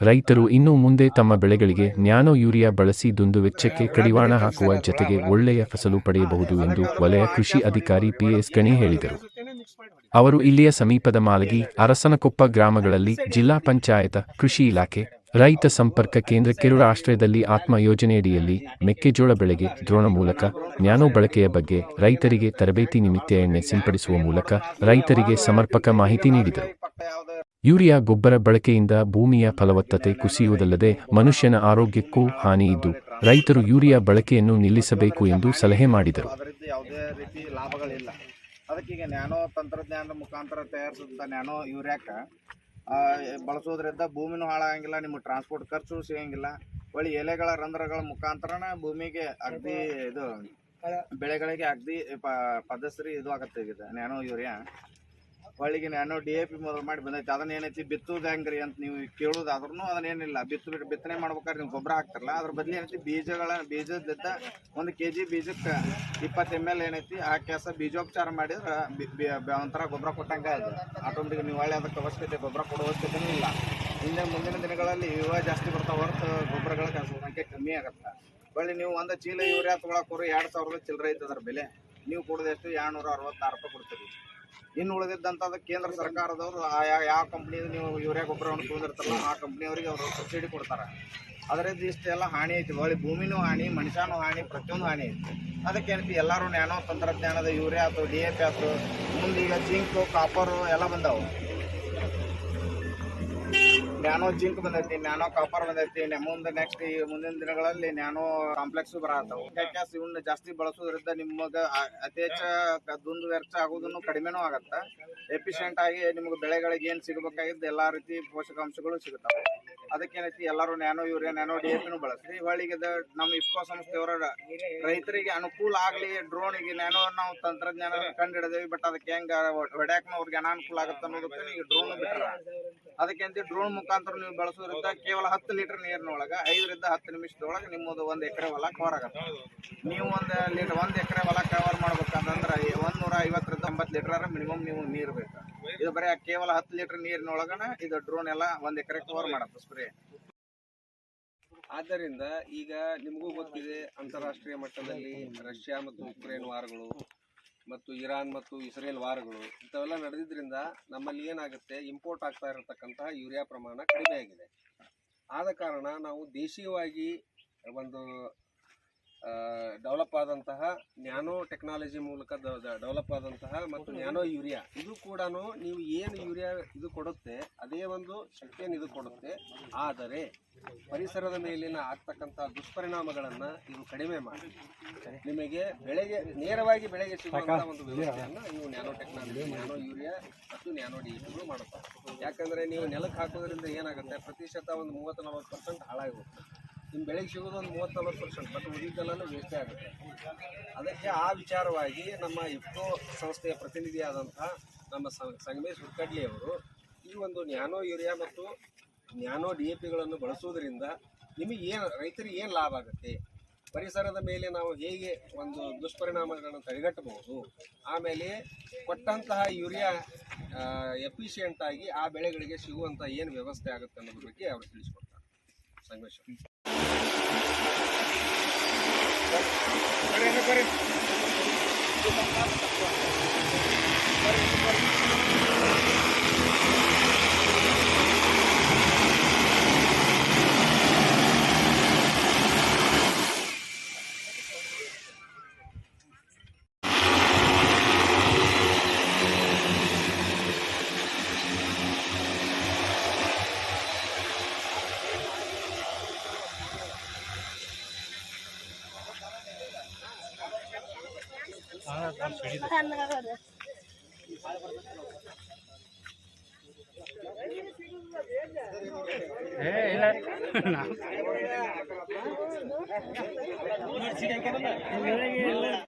ರೈತರು ಇನ್ನು ಮುಂದೆ ತಮ್ಮ ಬೆಳೆಗಳಿಗೆ ನ್ಯಾನೋ ಯೂರಿಯಾ ಬಳಸಿ ದುಂದುವೆಚ್ಚಕ್ಕೆ ಕಡಿವಾಣ ಹಾಕುವ ಜತೆಗೆ ಒಳ್ಳೆಯ ಫಸಲು ಪಡೆಯಬಹುದು ಎಂದು ವಲಯ ಕೃಷಿ ಅಧಿಕಾರಿ ಪಿಎಸ್ ಗಣಿ ಹೇಳಿದರು. ಅವರು ಇಲ್ಲಿಯ ಸಮೀಪದ ಮಾಲಗಿ, ಅರಸನಕೊಪ್ಪ ಗ್ರಾಮಗಳಲ್ಲಿ ಜಿಲ್ಲಾ ಪಂಚಾಯತ, ಕೃಷಿ ಇಲಾಖೆ, ರೈತ ಸಂಪರ್ಕ ಕೇಂದ್ರ ಕೆರುಳ ಆಶ್ರಯದಲ್ಲಿ ಆತ್ಮ ಯೋಜನೆಯಡಿಯಲ್ಲಿ ಮೆಕ್ಕೆಜೋಳ ಬೆಳೆಗೆ ದ್ರೋಣ ಮೂಲಕ, ನ್ಯಾನೋ ಬಳಕೆಯ ಬಗ್ಗೆ ರೈತರಿಗೆ ತರಬೇತಿ ನಿಮಿತ್ತ ಎಣ್ಣೆ ಸಿಂಪಡಿಸುವ ಮೂಲಕ ರೈತರಿಗೆ ಸಮರ್ಪಕ ಮಾಹಿತಿ ನೀಡಿದರು. ಯೂರಿಯಾ ಗೊಬ್ಬರ ಬಳಕೆಯಿಂದ ಭೂಮಿಯ ಫಲವತ್ತತೆ ಕುಸಿಯುವುದಲ್ಲದೆ ಮನುಷ್ಯನ ಆರೋಗ್ಯಕ್ಕೂ ಹಾನಿ ಇದ್ದು, ರೈತರು ಯೂರಿಯಾ ಬಳಕೆಯನ್ನು ನಿಲ್ಲಿಸಬೇಕು ಎಂದು ಸಲಹೆ ಮಾಡಿದರು. ಯಾವುದೇ ಲಾಭಗಳಿಲ್ಲ. ಅದಕ್ಕೀಗ ನ್ಯಾನೋ ತಂತ್ರಜ್ಞಾನದ ಮುಖಾಂತರ ತಯಾರಿಸಿದಂಥ ನ್ಯಾನೋ ಯೂರಿಯಾಕ ಬಳಸೋದ್ರಿಂದ ಭೂಮಿನೂ ಹಾಳಾಗಂಗಿಲ್ಲ, ನಿಮ್ಮ ಟ್ರಾನ್ಸ್ಪೋರ್ಟ್ ಖರ್ಚು ಸಿಗಂಗಿಲ್ಲ. ಒಳ್ಳೆ ಎಲೆಗಳ, ರಂಧ್ರಗಳ ಮುಖಾಂತರನ ಭೂಮಿಗೆ ಅಗ್ದಿ ಇದು, ಬೆಳೆಗಳಿಗೆ ಅಗ್ದಿ ಪದಸರಿ ಇದು ಆಗತ್ತೆ ಈಗ ನ್ಯಾನೋ ಯೂರಿಯಾ. ಹೊಳಿಗೆ ನಾನು ಡಿ ಎ ಪಿ ಮೊದಲು ಮಾಡಿ ಬಂದೈತಿ. ಅದನ್ನ ಏನೈತಿ? ಬಿತ್ತುದು ಹೆಂಗ್ರಿ ಅಂತ ನೀವು ಕೇಳೋದಾದ್ರೂ ಅದನ್ನೇನಿಲ್ಲ ಬಿತ್ತು ಬಿತ್ತನೆ ಮಾಡ್ಬೇಕಾದ್ರೆ ನೀವು ಗೊಬ್ಬರ ಹಾಕ್ತಾರಲ್ಲ. ಅದ್ರ ಬದಲು ಏನೈತಿ? ಬೀಜಗಳ ಬೀಜದಿಂದ ಒಂದು ಕೆ ಜಿ ಬೀಜಕ್ಕೆ ಇಪ್ಪತ್ತು ಎಂ ಎಲ್ ಏನೈತಿ? ಆ ಕೆಲಸ ಬೀಜೋಪಚಾರ ಮಾಡಿದ್ರೆ ಒಂಥರ ಗೊಬ್ಬರ ಕೊಟ್ಟಂಗ ಅದು ಆಟೋಮೆಟಿಕ್ ನೀವು ಹೊಳ್ಳಿ ಅದಕ್ಕೆ ಅವಶ್ಯಕತೆ ಗೊಬ್ಬರ ಕೊಡೋ ಅವಶ್ಯಕತೆ ಇಲ್ಲ. ಹಿಂದೆ ಮುಂದಿನ ದಿನಗಳಲ್ಲಿ ಯುವ ಜಾಸ್ತಿ ಬರ್ತಾ ಹೊರತು ಗೊಬ್ಬರಗಳ ಸಂಖ್ಯೆ ಕಮ್ಮಿ ಆಗತ್ತೆ. ಹೊಳ್ಳಿ ನೀವು ಒಂದು ಚೀಲ ಯೂರಿಯಾ ತೊಗೊಳಕ್ಕೆ ಎರಡು ಸಾವಿರದ ಚಿಲ್ಲರೆ ಐತೆ ಅದ್ರ ಬೆಲೆ. ನೀವು ಕೊಡೋದು ಎಷ್ಟು ಎರಡ್ನೂರ ಅರವತ್ತಾರು ರೂಪಾಯಿ ಕೊಡ್ತೀರಿ. ಇನ್ನು ಉಳಿದಿದ್ದಂಥದ್ದು ಕೇಂದ್ರ ಸರ್ಕಾರದವರು ಯಾವ ಯಾವ ಕಂಪ್ನಿ ನೀವು ಯೂರಿಯಾ ಗೊಬ್ಬರವನ್ನು ತೊಗೊಂಡಿರ್ತಾರಲ್ಲ, ಆ ಕಂಪ್ನಿಯವರಿಗೆ ಅವರು ಸಬ್ಸಿಡಿ ಕೊಡ್ತಾರೆ. ಅದರಿಂದ ಇಷ್ಟೆಲ್ಲ ಹಾನಿ ಐತಿ. ಹೊಳಿ ಭೂಮಿನೂ ಹಾನಿ, ಮನುಷ್ಯನೂ ಹಾನಿ, ಪ್ರತಿಯೊಂದು ಹಾನಿ ಐತಿ. ಅದಕ್ಕೆ ಎಲ್ಲರೂ ನ್ಯಾನೋ ತಂತ್ರಜ್ಞಾನದ ಯೂರಿಯಾ ಆಯ್ತು ಡಿ ಎ ಪಿ ಆಯ್ತು ಮುಂದೆ ಈಗ ಜಿಂಕು ಕಾಪರು ಎಲ್ಲ ಬಂದಾವು. ನ್ಯಾನೋ ಜಿಂಕ್ ಬಂದೈತಿ, ನ್ಯಾನೋ ಕಾಪರ್ ಬಂದೈತಿ ಮುಂದೆ ನೆಕ್ಸ್ಟ್ ಈ ಮುಂದಿನ ದಿನಗಳಲ್ಲಿ ನ್ಯಾನೋ ಕಾಂಪ್ಲೆಕ್ಸ್ ಬರತ್ತವು ಕ್ಯಾಸ್ ಇವನ್ನ ಜಾಸ್ತಿ ಬಳಸೋದ್ರಿಂದ ನಿಮಗ ಅತಿ ಹೆಚ್ಚ ದುಂದು ವ್ಯರ್ಥ ಆಗೋದನ್ನು ಕಡಿಮೆನೂ ಆಗತ್ತ. ಎಫಿಷಿಯಂಟ್ ಆಗಿ ನಿಮಗೆ ಬೆಳೆಗಳಿಗೆ ಏನು ಸಿಗಬೇಕಾಗಿದ್ದು ಎಲ್ಲಾ ರೀತಿ ಪೋಷಕಾಂಶಗಳು ಸಿಗುತ್ತವೆ ಅದಕ್ಕೇನೈತಿ, ಎಲ್ಲರೂ ನ್ಯಾನೋ ಯೂರಿಯಾ ನ್ಯಾನೋ ಡಿ ಎಪಿನೂ ಬಳಸ್ರಿ. ಹೊಳಿಗೆ ನಮ್ಮ ಇಫ್ಕೋ ಸಂಸ್ಥೆಯವರ ರೈತರಿಗೆ ಅನುಕೂಲ ಆಗಲಿ ಡ್ರೋನಿಗೆ ನ್ಯಾನೋ ನಾವು ತಂತ್ರಜ್ಞಾನ ಕಂಡು ಹಿಡಿದೇವಿ ಬಟ್ ಅದಕ್ಕೆ ಹೆಂಗ ಹೊಡ್ಯಾಕನ ಅವ್ರಿಗೆ ಅನಾನುಕೂಲ ಆಗುತ್ತೆ ಅನ್ನೋದಕ್ಕೆ ಈಗ ಡ್ರೋನ್ ಬಿಟ್ಟಾರ ಅದಕ್ಕೆ ಡ್ರೋನ್ ಮುಖಾಂತರ ನೀವು ಬಳಸೋದ್ರಿಂದ ಕೇವಲ ಹತ್ತು ಲೀಟರ್ ನೀರಿನೊಳಗೆ ಐದರಿಂದ ಹತ್ತು ನಿಮಿಷದೊಳಗೆ ನಿಮ್ಮದು ಒಂದು ಎಕರೆ ಹೊಲ ಕವರ್ ಆಗುತ್ತೆ. ನೀವು ಒಂದು ಲೀಟರ್ ಒಂದು ಎಕರೆ ಹೊಲ ಕವರ್ ಮಾಡ್ಬೇಕಂತಂದ್ರೆ ಒಂದು ನೂರ ಐವತ್ತರಿಂದ ಎಂಬತ್ತು ಲೀಟರ್ ಮಿನಿಮಮ್ ನೀವು ನೀರು ಬೇಕು. ಇದು ಬರೀ ಕೇವಲ ಹತ್ತು ಲೀಟರ್ ನೀರಿನೊಳಗನ ಇದು ಡ್ರೋನ್ ಎಲ್ಲ ಒಂದು ಎಕರೆ ಕವರ್ ಮಾಡುತ್ತೆ. ಸ್ಪ್ರೇ ಆದ್ದರಿಂದ ಈಗ ನಿಮಗೂ ಗೊತ್ತಿದೆ, ಅಂತಾರಾಷ್ಟ್ರೀಯ ಮಟ್ಟದಲ್ಲಿ ರಷ್ಯಾ ಮತ್ತು ಉಕ್ರೇನ್ ವಾರಗಳು ಮತ್ತು ಇರಾನ್ ಮತ್ತು ಇಸ್ರೇಲ್ ವಾರಗಳು ಇಂಥವೆಲ್ಲ ನಡೆದಿದ್ದರಿಂದ ನಮ್ಮಲ್ಲಿ ಏನಾಗುತ್ತೆ, ಇಂಪೋರ್ಟ್ ಆಗ್ತಾ ಇರತಕ್ಕಂತಹ ಯೂರಿಯಾ ಪ್ರಮಾಣ ಕಡಿಮೆ ಆಗಿದೆ ಆದ ಕಾರಣ ನಾವು ದೇಶೀಯವಾಗಿ ಒಂದು ಡೆವಲಪ್ ಆದಂತಹ ನ್ಯಾನೋ ಟೆಕ್ನಾಲಜಿ ಮೂಲಕ ಡೆವಲಪ್ ಆದಂತಹ ಮತ್ತು ನ್ಯಾನೋ ಯೂರಿಯಾ. ಇದು ಕೂಡ ನೀವು ಏನು ಯೂರಿಯಾ ಇದು ಕೊಡುತ್ತೆ ಅದೇ ಒಂದು ಶಕ್ತಿಯನ್ನು ಇದು ಕೊಡುತ್ತೆ. ಆದರೆ ಪರಿಸರದ ಮೇಲಿನ ಆಗ್ತಕ್ಕಂತಹ ದುಷ್ಪರಿಣಾಮಗಳನ್ನು ಇದು ಕಡಿಮೆ ಮಾಡಿ. ನಿಮಗೆ ಬೆಳೆಗೆ ನೇರವಾಗಿ ಬೆಳೆಗೆ ಸಿಗುವಂತಹ ಒಂದು ವ್ಯವಸ್ಥೆಯನ್ನು ನೀವು ನ್ಯಾನೋ ಟೆಕ್ನಾಲಜಿ ನ್ಯಾನೋ ಯೂರಿಯಾ ಮತ್ತು ನ್ಯಾನೋ ಡಿ ಮಾಡುತ್ತೆ ಯಾಕಂದ್ರೆ ನೀವು ನೆಲಕ್ಕೆ ಹಾಕೋದ್ರಿಂದ ಏನಾಗುತ್ತೆ? ಪ್ರತಿಶತ ಒಂದು ಮೂವತ್ತು ನಲವತ್ತು ಪರ್ಸೆಂಟ್ ಹಾಳಾಗಿ ಹೋಗುತ್ತೆ ನಿಮ್ಮ ಬೆಳೆಗೆ ಸಿಗೋದು ಒಂದು ಮೂವತ್ತು ಪರ್ಸೆಂಟ್ ಬಟ್ ಉಳಿದೆಲ್ಲನೂ ವೇಸ್ಟೇ ಆಗುತ್ತೆ. ಅದಕ್ಕೆ ಆ ವಿಚಾರವಾಗಿ ನಮ್ಮ ಇಫ್ಕೋ ಸಂಸ್ಥೆಯ ಪ್ರತಿನಿಧಿಯಾದಂಥ ನಮ್ಮ ಸಂಗಮೇಶ್ ಹುಡ್ಕಡ್ಲಿ ಅವರು, ಈ ಒಂದು ನ್ಯಾನೋ ಯೂರಿಯಾ ಮತ್ತು ನ್ಯಾನೋ ಡಿ ಎ ಪಿಗಳನ್ನು ಬಳಸುವುದರಿಂದ ನಿಮಗೆ ಏನು, ರೈತರಿಗೆ ಏನು ಲಾಭ ಆಗುತ್ತೆ? ಪರಿಸರದ ಮೇಲೆ ನಾವು ಹೇಗೆ ಒಂದು ದುಷ್ಪರಿಣಾಮಗಳನ್ನು ತಡೆಗಟ್ಟಬಹುದು? ಆಮೇಲೆ ಕೊಟ್ಟಂತಹ ಯೂರಿಯಾ ಎಫಿಷಿಯೆಂಟಾಗಿ ಆ ಬೆಳೆಗಳಿಗೆ ಸಿಗುವಂಥ ಏನು ವ್ಯವಸ್ಥೆ ಆಗುತ್ತೆ ಅನ್ನೋದ್ರ ಬಗ್ಗೆ ಅವರು ತಿಳಿಸ್ಕೊಡ್ತಾರೆ. Sangamesh Pareho, pareho. ಏ ಇಲ್ಲ.